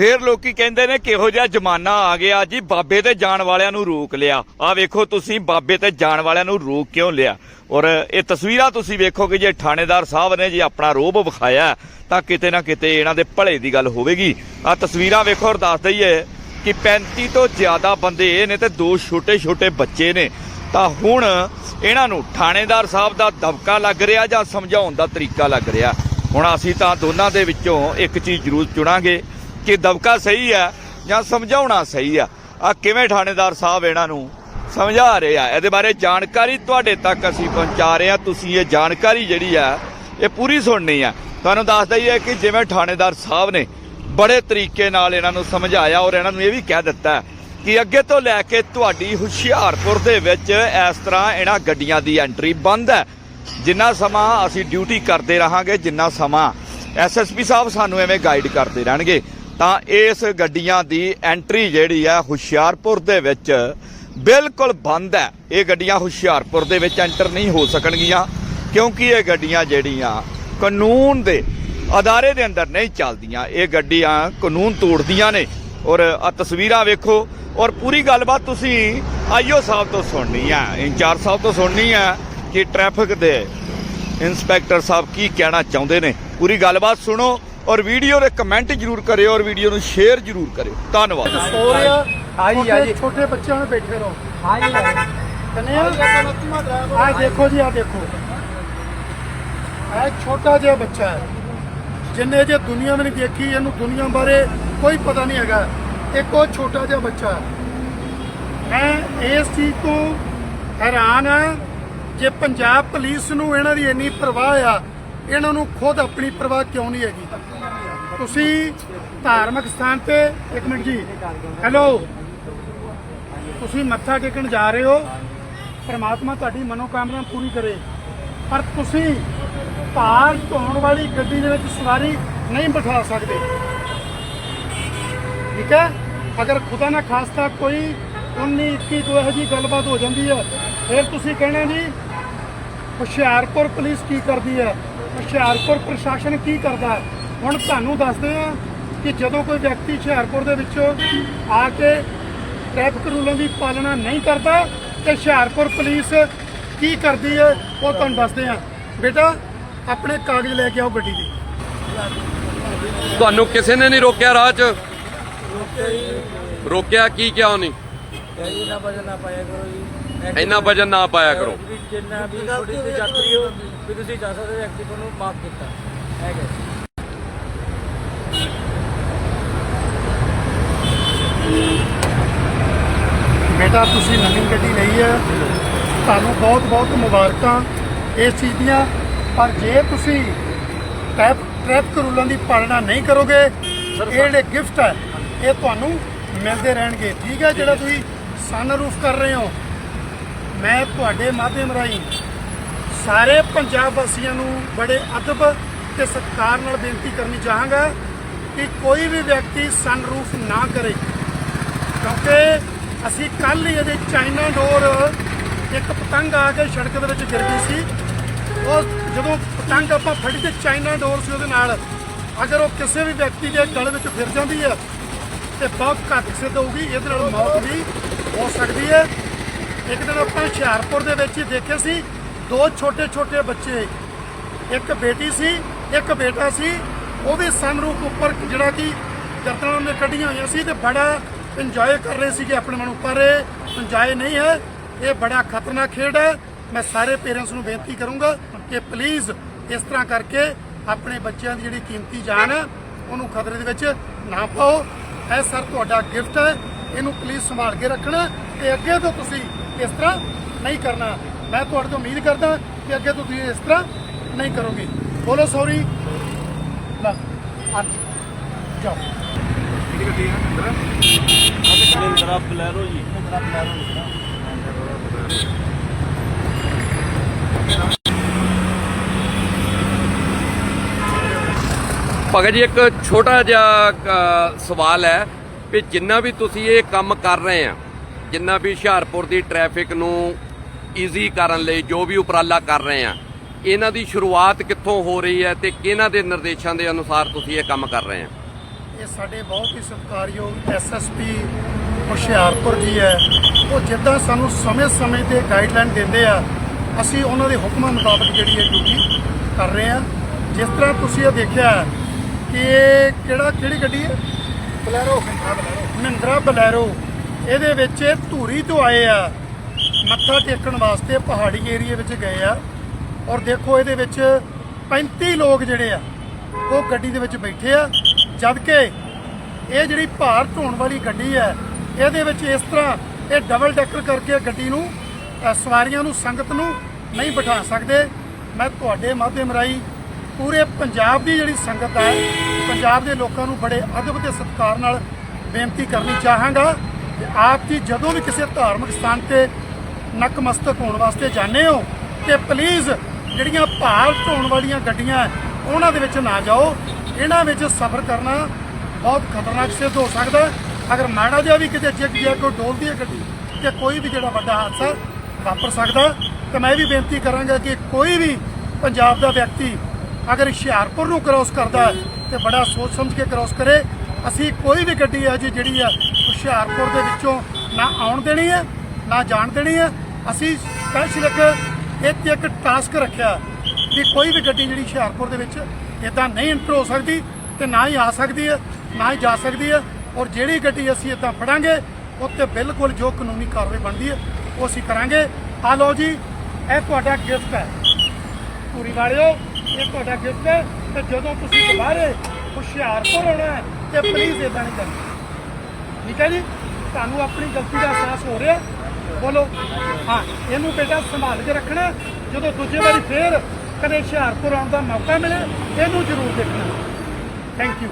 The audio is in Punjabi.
ਫੇਰ ਲੋਕੀ ਕਹਿੰਦੇ ਨੇ ਕਿਹੋ ਜਿਹਾ ਜ਼ਮਾਨਾ ਆ ਗਿਆ ਜੀ, ਬਾਬੇ ਤੇ ਜਾਣ ਵਾਲਿਆਂ ਨੂੰ ਰੋਕ ਲਿਆ। ਆ ਵੇਖੋ ਤੁਸੀਂ, ਬਾਬੇ ਤੇ ਜਾਣ ਵਾਲਿਆਂ ਨੂੰ ਰੋਕ ਕਿਉਂ ਲਿਆ? ਔਰ ਇਹ ਤਸਵੀਰਾਂ ਤੁਸੀਂ ਵੇਖੋਗੇ, ਜੇ ਥਾਣੇਦਾਰ ਸਾਹਿਬ ਨੇ ਜੀ ਆਪਣਾ ਰੋਬ ਵਿਖਾਇਆ ਤਾਂ ਕਿਤੇ ਨਾ ਕਿਤੇ ਇਹਨਾਂ ਦੇ ਭਲੇ ਦੀ ਗੱਲ ਹੋਵੇਗੀ। ਆ ਤਸਵੀਰਾਂ ਵੇਖੋ ਔਰ ਦੱਸ ਦਈਏ ਕਿ 35 ਤੋਂ ਜ਼ਿਆਦਾ ਬੰਦੇ ਇਹ ਨੇ ਤੇ ਦੋ ਛੋਟੇ ਛੋਟੇ ਬੱਚੇ ਨੇ। ਤਾਂ ਹੁਣ ਇਹਨਾਂ ਨੂੰ ਥਾਣੇਦਾਰ ਸਾਹਿਬ ਦਾ ਦਬਕਾ ਲੱਗ ਰਿਹਾ ਜਾਂ ਸਮਝਾਉਣ ਦਾ ਤਰੀਕਾ ਲੱਗ ਰਿਹਾ। ਹੁਣ ਅਸੀਂ ਤਾਂ ਦੋਨਾਂ ਦੇ ਵਿੱਚੋਂ ਇੱਕ ਚੀਜ਼ ਜ਼ਰੂਰ ਚੁਣਾਂਗੇ। ਕਿ ਦਬਕਾ ਸਹੀ ਹੈ ਜਾਂ ਸਮਝਾਉਣਾ ਸਹੀ ਆ ਆ ਕਿਵੇਂ ਥਾਣੇਦਾਰ ਸਾਹਿਬ ਇਹਨਾਂ ਨੂੰ ਸਮਝਾ ਰਹੇ ਆ? ਇਹਦੇ ਬਾਰੇ ਜਾਣਕਾਰੀ ਤੁਹਾਡੇ ਤੱਕ ਅਸੀਂ ਪਹੁੰਚਾ ਰਹੇ ਆ। ਤੁਸੀਂ ਇਹ ਜਾਣਕਾਰੀ ਜਿਹੜੀ ਆ, ਇਹ ਪੂਰੀ ਸੁਣਨੀ ਆ। ਤੁਹਾਨੂੰ ਦੱਸ ਦਈਏ ਕਿ ਜਿਵੇਂ ਥਾਣੇਦਾਰ ਸਾਹਿਬ ਨੇ ਬੜੇ ਤਰੀਕੇ ਨਾਲ ਇਹਨਾਂ ਨੂੰ ਸਮਝਾਇਆ ਔਰ ਇਹਨਾਂ ਨੂੰ ਇਹ ਵੀ ਕਹਿ ਦਿੱਤਾ ਕਿ ਅੱਗੇ ਤੋਂ ਲੈ ਕੇ ਤੁਹਾਡੀ ਹੁਸ਼ਿਆਰਪੁਰ ਦੇ ਵਿੱਚ ਇਸ ਤਰ੍ਹਾਂ ਇਹਨਾਂ ਗੱਡੀਆਂ ਦੀ ਐਂਟਰੀ ਬੰਦ ਹੈ। ਜਿੰਨਾ ਸਮਾਂ ਅਸੀਂ ਡਿਊਟੀ ਕਰਦੇ ਰਹਾਂਗੇ, ਜਿੰਨਾ ਸਮਾਂ ਐਸਐਸਪੀ ਸਾਹਿਬ ਸਾਨੂੰ ਐਵੇਂ ਗਾਈਡ ਕਰਦੇ ਰਹਿਣਗੇ। ਤਾਂ ਇਸ ਗੱਡੀਆਂ ਦੀ ਐਂਟਰੀ ਜਿਹੜੀ ਹੈ ਹੁਸ਼ਿਆਰਪੁਰ ਦੇ ਵਿੱਚ ਬਿਲਕੁਲ ਬੰਦ ਹੈ। ਇਹ ਗੱਡੀਆਂ ਹੁਸ਼ਿਆਰਪੁਰ ਦੇ ਵਿੱਚ ਐਂਟਰ ਨਹੀਂ ਹੋ ਸਕਣਗੀਆਂ, ਕਿਉਂਕਿ ਇਹ ਗੱਡੀਆਂ ਜਿਹੜੀਆਂ ਕਾਨੂੰਨ ਦੇ ਅਦਾਰੇ ਦੇ ਅੰਦਰ ਨਹੀਂ ਚੱਲਦੀਆਂ। ਇਹ ਗੱਡੀਆਂ ਕਾਨੂੰਨ ਤੋੜਦੀਆਂ ਨੇ। ਔਰ ਆ ਤਸਵੀਰਾਂ ਵੇਖੋ। ਔਰ ਪੂਰੀ ਗੱਲਬਾਤ ਤੁਸੀਂ ਆਈਓ ਸਾਹਿਬ ਤੋਂ ਸੁਣਨੀ ਆ ਇੰਚਾਰਜ ਸਾਹਿਬ ਤੋਂ ਸੁਣਨੀ ਆ ਕਿ ਟ੍ਰੈਫਿਕ ਦੇ ਇੰਸਪੈਕਟਰ ਸਾਹਿਬ ਕੀ ਕਹਿਣਾ ਚਾਹੁੰਦੇ ਨੇ। ਪੂਰੀ ਗੱਲਬਾਤ ਸੁਣੋ। ਔਰ ਵੀਡੀਓ ਦੇ ਕਮੈਂਟ ਜਰੂਰ ਕਰਿਓ ਔਰ ਵੀਡੀਓ ਨੂੰ ਸ਼ੇਅਰ ਜਰੂਰ ਕਰਿਓ। ਧੰਨਵਾਦ। ਸੋ ਰਿਹਾ ਹਾਂਜੀ, ਛੋਟੇ- ਹਾਂਜੀ। ਛੋਟੇ ਬੱਚਿਆਂ ਨੂੰ ਬੈਠੇ ਰਹੋ। ਹਾਂਜੀ ਕਨੇ ਆ ਦੇਖੋ ਜੀ ਆ ਦੇਖੋ। ਇਹ ਛੋਟਾ ਜਿਹਾ ਬੱਚਾ ਹੈ। ਜਿੰਨੇ ਜੇ ਦੁਨੀਆ ਨਹੀਂ ਦੇਖੀ ਇਹਨੂੰ ਦੁਨੀਆ ਬਾਰੇ ਕੋਈ ਪਤਾ ਨਹੀਂ ਹੈਗਾ। ਇੱਕ ਉਹ ਛੋਟਾ ਜਿਹਾ ਬੱਚਾ ਹੈ। ਮੈਂ ਇਸ ਚੀਜ਼ ਤੋਂ ਹੈਰਾਨ ਆ ਜੇ ਪੰਜਾਬ ਪੁਲਿਸ ਨੂੰ ਇਹਨਾਂ ਦੀ ਇੰਨੀ ਪਰਵਾਹ ਆ ਇਹਨਾਂ ਨੂੰ ਖੁਦ ਆਪਣੀ ਪਰਵਾਹ ਕਿਉਂ ਨਹੀਂ ਹੈਗੀ? ਤੁਸੀਂ ਧਾਰਮਿਕ ਸਥਾਨ ਤੇ, ਇੱਕ ਮਿੰਟ ਜੀ। ਹੈਲੋ ਤੁਸੀਂ ਮੱਥਾ ਟੇਕਣ ਜਾ ਰਹੇ ਹੋ। ਪ੍ਰਮਾਤਮਾ ਤੁਹਾਡੀ ਮਨੋਕਾਮਨਾ ਪੂਰੀ ਕਰੇ। ਪਰ ਤੁਸੀਂ ਭਾਰ ਢੋਣ ਵਾਲੀ ਗੱਡੀ ਦੇ ਵਿੱਚ ਸਵਾਰੀ ਨਹੀਂ ਬਿਠਾ ਸਕਦੇ। ਠੀਕ ਹੈ? ਅਗਰ ਖੁਦਾ ਨਾ ਖਾਸਤਾ ਕੋਈ 19 21 ਤੋਂ ਇਹੋ ਜਿਹੀ ਗੱਲਬਾਤ ਹੋ ਜਾਂਦੀ ਹੈ, ਫਿਰ ਤੁਸੀਂ ਕਹਿਣਾ ਜੀ, ਹੁਸ਼ਿਆਰਪੁਰ ਪੁਲਿਸ ਕੀ ਕਰਦੀ ਹੈ? ਹੁਸ਼ਿਆਰਪੁਰ ਪ੍ਰਸ਼ਾਸਨ ਕੀ ਕਰਦਾ ਹੈ? ਹੁਣ ਤੁਹਾਨੂੰ ਦੱਸਦੇ ਆ ਕਿ ਜਦੋਂ ਕੋਈ ਵਿਅਕਤੀ ਹੁਸ਼ਿਆਰਪੁਰ ਦੇ ਵਿੱਚੋਂ ਆ ਕੇ ਟ੍ਰੈਫਿਕ ਰੂਲਾਂ ਦੀ ਪਾਲਣਾ ਨਹੀਂ ਕਰਦਾ ਤੇ ਹੁਸ਼ਿਆਰਪੁਰ ਪੁਲਿਸ ਕੀ ਕਰਦੀ ਹੈ ਉਹ ਤੁਹਾਨੂੰ ਦੱਸਦੇ ਆ ਬੇਟਾ ਆਪਣੇ ਕਾਗਜ਼ ਲੈ ਕੇ ਆਓ ਗੱਡੀ ਦੇ। ਤੁਹਾਨੂੰ ਕਿਸੇ ਨੇ ਨਹੀਂ ਰੋਕਿਆ ਰਾਹ 'ਚ? ਰੋਕਿਆ ਕੀ ਕਿਹਾ ਉਹਨੇ ਜੀ ਨਾ ਵਜਨ ਨਾ ਪਾਇਆ ਕਰੋ ਜੀ। ਇੰਨਾ ਵਜਨ ਨਾ ਪਾਇਆ ਕਰੋ। ਜਿੰਨਾ ਵੀ ਛੋਟੀ ਜਿਹੀ ਯਾਤਰੀ ਹੋ ਵੀ ਤੁਸੀਂ ਜਾ ਸਕਦੇ ਵਿਅਕਤੀ ਨੂੰ ਮਾਫ ਕੀਤਾ। ਹੈਗਾ ਬੇਟਾ ਤੁਸੀਂ ਨਵੀਂ ਗੱਡੀ ਲਈ ਹੈ। ਤੁਹਾਨੂੰ ਬਹੁਤ ਬਹੁਤ ਮੁਬਾਰਕਾਂ ਇਸ ਚੀਜ਼ ਦੀਆਂ। ਪਰ ਜੇ ਤੁਸੀਂ ਟ੍ਰੈਫ ਟ੍ਰੈਫਿਕ ਰੂਲਾਂ ਦੀ ਪਾਲਣਾ ਨਹੀਂ ਕਰੋਗੇ ਇਹ ਜਿਹੜੇ ਗਿਫਟ ਹੈ ਇਹ ਤੁਹਾਨੂੰ ਮਿਲਦੇ ਰਹਿਣਗੇ। ਠੀਕ ਹੈ ਜਿਹੜਾ ਤੁਸੀਂ ਸਨਰੂਫ ਕਰ ਰਹੇ ਹੋ। ਮੈਂ ਤੁਹਾਡੇ ਮਾਧਿਅਮ ਰਾਹੀਂ ਸਾਰੇ ਪੰਜਾਬ ਵਾਸੀਆਂ ਨੂੰ ਬੜੇ ਅਦਬ ਤੇ ਸਤਿਕਾਰ ਨਾਲ ਬੇਨਤੀ ਕਰਨੀ ਚਾਹਾਂਗਾ ਕਿ ਕੋਈ ਵੀ ਵਿਅਕਤੀ ਸਨਰੂਫ ਨਾ ਕਰੇ। ਕਿਉਂਕਿ ਅਸੀਂ ਕੱਲ ਹੀ ਇਹਦੇ ਚਾਈਨਾ ਡੋਰ ਇੱਕ ਪਤੰਗ ਆ ਕੇ ਸੜਕ ਦੇ ਵਿੱਚ ਗਿਰ ਗਈ ਸੀ। ਉਹ ਜਦੋਂ ਪਤੰਗ ਆਪਾਂ ਫੜੀ ਤੇ ਚਾਈਨਾ ਡੋਰ ਸੀ ਉਹਦੇ ਨਾਲ। ਅਗਰ ਉਹ ਕਿਸੇ ਵੀ ਵਿਅਕਤੀ ਦੇ ਗਲ ਵਿੱਚ ਫਿਰ ਜਾਂਦੀ ਹੈ ਤੇ ਬਹੁਤ ਘੱਟ ਸਿੱਧ ਹੋਊਗੀ, ਇਹਦੇ ਨਾਲ ਮੌਤ ਵੀ ਹੋ ਸਕਦੀ ਹੈ। ਇੱਕ ਦਿਨ ਆਪਾਂ ਹੁਸ਼ਿਆਰਪੁਰ ਦੇ ਵਿੱਚ ਹੀ ਦੇਖੇ ਸੀ, ਦੋ ਛੋਟੇ ਛੋਟੇ ਬੱਚੇ। ਇੱਕ ਬੇਟੀ ਸੀ, ਇੱਕ ਬੇਟਾ ਸੀ, ਉਹ ਵੀ ਸਨਰੂਫ ਉੱਪਰ ਜਿਹੜਾ ਕਿ ਗਰਦਨਾਂ ਨੇ ਕੱਢੀਆਂ ਹੋਈਆਂ ਸੀ ਤੇ ਬੜਾ ਇੰਜੋਏ ਕਰ ਰਹੇ ਸੀਗੇ ਆਪਣੇ ਮਨ ਉੱਪਰ। ਇਹ ਇੰਜੋਏ ਨਹੀਂ ਹੈ। ਇਹ ਬੜਾ ਖਤਰਨਾਕ ਖੇਡ ਹੈ। ਮੈਂ ਸਾਰੇ ਪੇਰੈਂਟਸ ਨੂੰ ਬੇਨਤੀ ਕਰੂੰਗਾ ਕਿ ਪਲੀਜ਼ ਇਸ ਤਰ੍ਹਾਂ ਕਰਕੇ ਆਪਣੇ ਬੱਚਿਆਂ ਦੀ ਜਿਹੜੀ ਕੀਮਤੀ ਜਾਨ ਹੈ, ਉਹਨੂੰ ਖਤਰੇ ਦੇ ਵਿੱਚ ਨਾ ਪਾਓ। ਇਹ ਸਰ ਤੁਹਾਡਾ ਗਿਫਟ ਹੈ। ਇਹਨੂੰ ਪਲੀਜ਼ ਸੰਭਾਲ ਕੇ ਰੱਖਣਾ ਤੇ ਅੱਗੇ ਤੋਂ ਤੁਸੀਂ ਇਸ ਤਰ੍ਹਾਂ ਨਹੀਂ ਕਰਨਾ। ਮੈਂ ਤੁਹਾਡੇ ਤੋਂ ਉਮੀਦ ਕਰਦਾ ਕਿ ਅੱਗੇ ਤੋਂ ਤੁਸੀਂ ਇਸ ਤਰ੍ਹਾਂ ਨਹੀਂ ਕਰੋਗੇ। ਬੋਲੋ ਸੌਰੀ ਲਾ, ਆ ਜਾਓ। ਮਹਿੰਦਰਾ ਬਲੈਰੋ ਜੀ। ਮਹਿੰਦਰਾ ਬਲੈਰੋ ਭਗਤ ਜੀ ਇੱਕ ਛੋਟਾ ਜਿਹਾ ਸਵਾਲ ਹੈ ਵੀ ਜਿੰਨਾ ਵੀ ਤੁਸੀਂ ਇਹ ਕੰਮ ਕਰ ਰਹੇ ਆ ਜਿੰਨਾ ਵੀ ਹੁਸ਼ਿਆਰਪੁਰ ਦੀ ਟ੍ਰੈਫਿਕ ਨੂੰ ਈਜ਼ੀ ਕਰਨ ਲਈ ਜੋ ਵੀ ਉਪਰਾਲਾ ਕਰ ਰਹੇ ਆ ਇਹਨਾਂ ਦੀ ਸ਼ੁਰੂਆਤ ਕਿੱਥੋਂ ਹੋ ਰਹੀ ਹੈ ਤੇ ਕਿਹਨਾਂ ਦੇ ਨਿਰਦੇਸ਼ਾਂ ਦੇ ਅਨੁਸਾਰ ਤੁਸੀਂ ਇਹ ਕੰਮ ਕਰ ਰਹੇ ਆ? ਇਹ ਸਾਡੇ ਬਹੁਤ ਹੀ ਸਤਿਕਾਰਯੋਗ ਐਸਐਸਪੀ ਹੁਸ਼ਿਆਰਪੁਰ ਜੀ ਹੈ। ਉਹ ਜਿੱਦਾਂ ਸਾਨੂੰ ਸਮੇਂ-ਸਮੇਂ ਤੇ ਗਾਈਡਲਾਈਨ ਦਿੰਦੇ ਆ ਅਸੀਂ ਉਹਨਾਂ ਦੇ ਹੁਕਮਾਂ ਮੁਤਾਬਕ ਜਿਹੜੀ ਇਹ ਡਿਊਟੀ ਕਰ ਰਹੇ ਆ। ਜਿਸ ਤਰ੍ਹਾਂ ਤੁਸੀਂ ਇਹ ਦੇਖਿਆ ਕਿ ਕਿਹੜਾ ਕਿਹੜੀ ਗੱਡੀ ਹੈ? Bolero Mahindra Bolero. ਇਹਦੇ ਵਿੱਚ ਧੂਰੀ ਤੋਂ ਆਏ ਆ। ਮੱਥਾ ਟੇਕਣ ਵਾਸਤੇ ਪਹਾੜੀ ਏਰੀਏ ਵਿੱਚ ਗਏ ਆ। ਔਰ ਦੇਖੋ ਇਹਦੇ ਵਿੱਚ 35 ਲੋਕ ਜਿਹੜੇ ਆ ਉਹ ਗੱਡੀ ਦੇ ਵਿੱਚ ਬੈਠੇ ਆ। ਜਦ ਕਿ ਇਹ ਜਿਹੜੀ ਭਾਰ ਢੋਣ ਵਾਲੀ ਗੱਡੀ ਹੈ, ਇਹਦੇ ਵਿੱਚ ਇਸ ਤਰ੍ਹਾਂ ਇਹ ਡਬਲ ਡੈਕਰ ਕਰਕੇ ਗੱਡੀ ਨੂੰ ਸਵਾਰੀਆਂ ਨੂੰ, ਸੰਗਤ ਨੂੰ ਨਹੀਂ ਬਿਠਾ ਸਕਦੇ। ਮੈਂ ਤੁਹਾਡੇ ਮਾਧਿਅਮ ਰਾਹੀਂ ਪੂਰੇ ਪੰਜਾਬ ਦੀ ਜਿਹੜੀ ਸੰਗਤ ਹੈ, ਪੰਜਾਬ ਦੇ ਲੋਕਾਂ ਨੂੰ ਬੜੇ ਅਦਬ ਤੇ ਸਤਿਕਾਰ ਨਾਲ ਬੇਨਤੀ ਕਰਨੀ ਚਾਹਾਂਗਾ ਕਿ ਆਪ ਜੀ ਜਦੋਂ ਵੀ ਕਿਸੇ ਧਾਰਮਿਕ ਸਥਾਨ ਤੇ ਨਕਮਸਤਕ ਹੋਣ ਵਾਸਤੇ ਜਾਂਦੇ ਹੋ, ਤੇ ਪਲੀਜ਼ ਜਿਹੜੀਆਂ ਭਾਰ ਢੋਣ ਵਾਲੀਆਂ ਗੱਡੀਆਂ ਉਹਨਾਂ ਦੇ ਵਿੱਚ ਨਾ ਜਾਓ। ਇਹਨਾਂ ਵਿੱਚ ਸਫ਼ਰ ਕਰਨਾ ਬਹੁਤ ਖਤਰਨਾਕ ਸਿੱਧ ਹੋ ਸਕਦਾ ਅਗਰ ਮਾੜਾ ਜਿਹਾ ਵੀ ਕਿਤੇ ਜਿੱਗ ਗਿਆ ਕੋਈ ਡੋਲਦੀ ਹੈ ਗੱਡੀ ਤੇ ਕੋਈ ਵੀ ਜਿਹੜਾ ਵੱਡਾ ਹਾਦਸਾ ਵਾਪਰ ਸਕਦਾ ਹੈ। ਤੇ ਮੈਂ ਇਹ ਵੀ ਬੇਨਤੀ ਕਰਾਂਗਾ ਕਿ ਕੋਈ ਵੀ ਪੰਜਾਬ ਦਾ ਵਿਅਕਤੀ ਅਗਰ ਹੁਸ਼ਿਆਰਪੁਰ ਨੂੰ ਕ੍ਰਾਸ ਕਰਦਾ ਹੈ ਤੇ ਬੜਾ ਸੋਚ ਸਮਝ ਕੇ ਕ੍ਰਾਸ ਕਰੇ, ਅਸੀਂ ਕੋਈ ਵੀ ਗੱਡੀ ਹੈ ਜੀ ਜਿਹੜੀ ਆ ਹੁਸ਼ਿਆਰਪੁਰ ਦੇ ਵਿੱਚੋਂ ਨਾ ਆਉਣ ਦੇਣੀ ਹੈ, ਨਾ ਜਾਣ ਦੇਣੀ ਹੈ ਅਸੀਂ ਸਪੈਸ਼ਲ ਇੱਕ ਇੱਥੇ ਇੱਕ ਟਾਸਕ ਰੱਖਿਆ ਕਿ ਕੋਈ ਵੀ ਗੱਡੀ ਜਿਹੜੀ ਹੁਸ਼ਿਆਰਪੁਰ ਦੇ ਵਿੱਚ ਇਦਾਂ ਨਹੀਂ ਐਂਟਰ ਹੋ ਸਕਦੀ ਤੇ ਨਾ ਹੀ ਆ ਸਕਦੀ ਹੈ, ਨਾ ਹੀ ਜਾ ਸਕਦੀ ਹੈ ਔਰ ਜਿਹੜੀ ਗੱਡੀ ਅਸੀਂ ਇਦਾਂ ਫੜਾਂਗੇ, ਉੱਤੇ ਬਿਲਕੁਲ ਜੋ ਕਾਨੂੰਨੀ ਕਾਰਵਾਈ ਬਣਦੀ ਹੈ, ਉਹ ਅਸੀਂ ਕਰਾਂਗੇ। ਆ ਲਓ ਜੀ, ਇਹ ਤੁਹਾਡਾ ਗਿਫਟ ਹੈ। ਪੂਰੀ ਵਾਲਿਓ, ਇਹ ਤੁਹਾਡਾ ਗਿਫਟ ਹੈ ਤੇ ਜਦੋਂ ਤੁਸੀਂ ਦੁਬਾਰੇ ਹੁਸ਼ਿਆਰਪੁਰ ਆਉਣਾ ਹੈ ਤੇ ਪਲੀਜ਼ ਇਦਾਂ ਨਹੀਂ ਕਰਨਾ। ਠੀਕ ਹੈ ਜੀ? ਤੁਹਾਨੂੰ ਆਪਣੀ ਗਲਤੀ ਦਾ ਅਹਿਸਾਸ ਹੋ ਰਿਹਾ। ਬੋਲੋ, ਹਾਂ, ਇਹਨੂੰ ਬੇਟਾ ਸੰਭਾਲ ਕੇ ਰੱਖਣਾ, ਜਦੋਂ ਦੂਜੇ ਵਾਰੀ ਫੇਰ ਕਦੇ ਹੁਸ਼ਿਆਰਪੁਰ ਆਉਣ ਦਾ ਮੌਕਾ ਮਿਲੇ ਇਹਨੂੰ ਜ਼ਰੂਰ ਦੇਖਣਾ। Thank you